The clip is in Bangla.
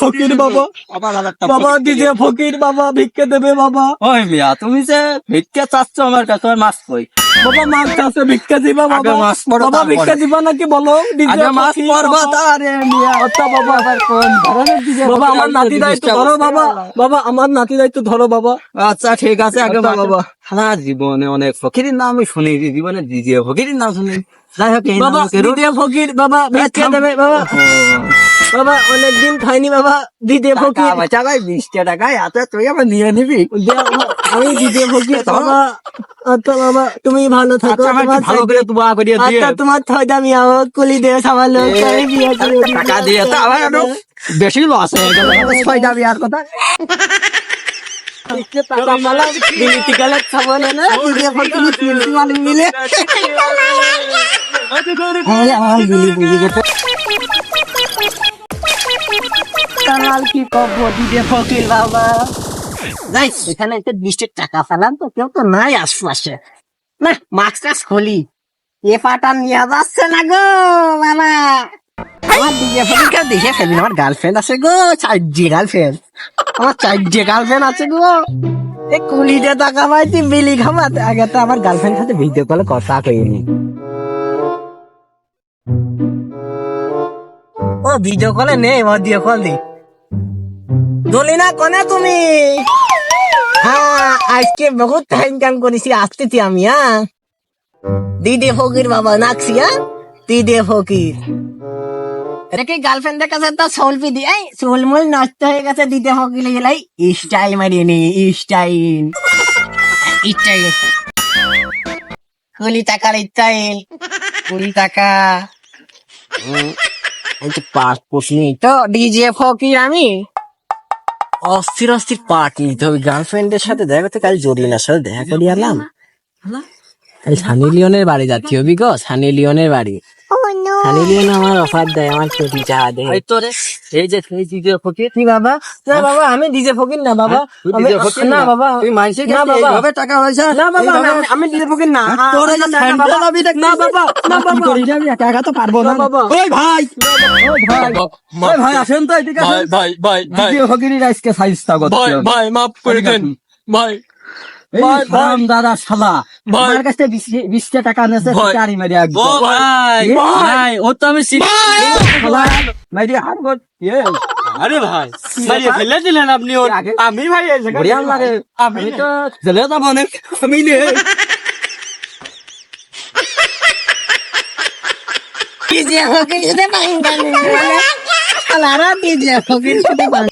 ফকির বাবা। বাবা ডিজে ফকির বাবা ভিক্ষা দেবে বাবা। ওই মিয়া তুমি যে ভিক্ষা চাচ্ছ আমার কাছে মাছ কই বাবা মাছ চাষে ভিক্ষা দিবা বাবা। মাছ বাবা ভিক্ষা দিবা নাকি বলো? ডিজে মাছ পড়বা বাবা। মিয়া। বাবা। আবার কোন ধরনের DJ বাবা আমার নাতি দায়িত্ব ধরো বাবা। বাবা আমার নাতি দায়িত্ব ধরো বাবা। আচ্ছা ঠিক আছে আগে আচ্ছা, বাবা। সারা জীবনে অনেক ফকিরের নাম আমি শুনি জীবনে দিদি ফকিরের নাম শুনি। যাই হোক ফকির বাবা ভিক্ষা দেবে বাবা। বাবা অনেকদিন খাইনি বাবা দিদে টাকা ফকির। বাঁচা ভাই বিশটা টাকায় হাতে তুই আবার নিয়ে নিবি? আমি দিদে ফকির। বাবা। আচ্ছা বাবা তুমি ভালো থাকো আচ্ছা আমার ভালো করে দোয়া করিয়ে দিয়ে আচ্ছা তোমার আমি আমার কুলি দিয়ে সামালো আমি বিয়ে করে টাকা দিয়ে তো আরও বেশি লস হয়ে গেল। ছয় দাবি আর কথা। টাকা মালা। বিলিতি গেলে খাবলে না দিদে ফকির। কি কব দিদে ফকির বাবা। যাই এখানে একটা বৃষ্টির টাকা ফেলাম তো কেউ তো নাই আশপাশে। না মাস্ক টাস্ক খুলি। এ পাটা নিয়ে যাচ্ছে না গো বাবা। আমার দিকে ফকিরকে দেখে ফেলি আমার গার্লফ্রেন্ড আছে গো চারজি গার্লফ্রেন্ড আমার চারজি গার্লফ্রেন্ড আছে গো। এ কুলিতে টাকা পাইছি বিলি খামাতে আগে তো আমার গার্লফ্রেন্ড সাথে ভিডিও কলে কথা কইনি। ও ভিডিও কলে নেই অডিও কল দি দলিনা কনে তুমি? হ্যাঁ আজকে বহুত টাইম কাম করেছি আসতেছি আমি হ্যাঁ? দিদে ফকির বাবা নাকছি হ্যাঁ? দিদে ফকির। এটাকে গার্লফ্রেন্ডের কাছে তো সলপি দিয়ে সোলমুল নষ্ট হয়ে গেছে দিতে ফকির গেলাই স্টাইল মারিয়ে নি স্টাইল স্টাইল কুড়ি টাকার স্টাইল কুড়ি টাকা। পাঁচ পুষনি তো ডিজে ফকির আমি? অস্থির অস্থির পার্ট নিতে হবে। গার্লফ্রেন্ডের সাথে দেখা করতে কাল জরিনার সাথে দেখা করি আলাম কাল সানি লিওনের বাড়ি যাচ্ছি গো সানি লিওনের বাড়ি। সানি লিওন আমার অফার দেয় আমার ছুটি চা দেয়। এই তো রে এই যে সেই ফকির। বাবা? না বাবা আমি ডিজে ফকির না বাবা। তুই ফকির না বাবা। তুই মানসিক না বাবা। এইভাবে টাকা পয়সা না বাবা আমি- আমি ডিজে ফকির না। তোর এই যে না, বাবা। না বাবা না কি বাবা। করিস আমি একা একা তো পারব না না। বাবা। ওই ভাই। ওই ভাই। ওই ভাই আসেন তো এদিকে ভাই ভাই ভাই ভাই। ফকিরের আজকে সাইজটা করতে ভাই ভাই মাফ করে দেন। ভাই, হারাম দাদা শালা। আমার কাছে বিশ- বিশটা টাকা নেছে ভাই। চারি ভাই ভাই। ও তো আমি মেরে ইয়ে আরে ভাই ভাই ফেলে দিলেন আপনি ওর আমি ভাই লাগে। আমি তো জেলে যাব অনেক। আমি নেই। ডিজে ফকির সাথে পাইন শালারা ডিজে ফকির সাথে পাইন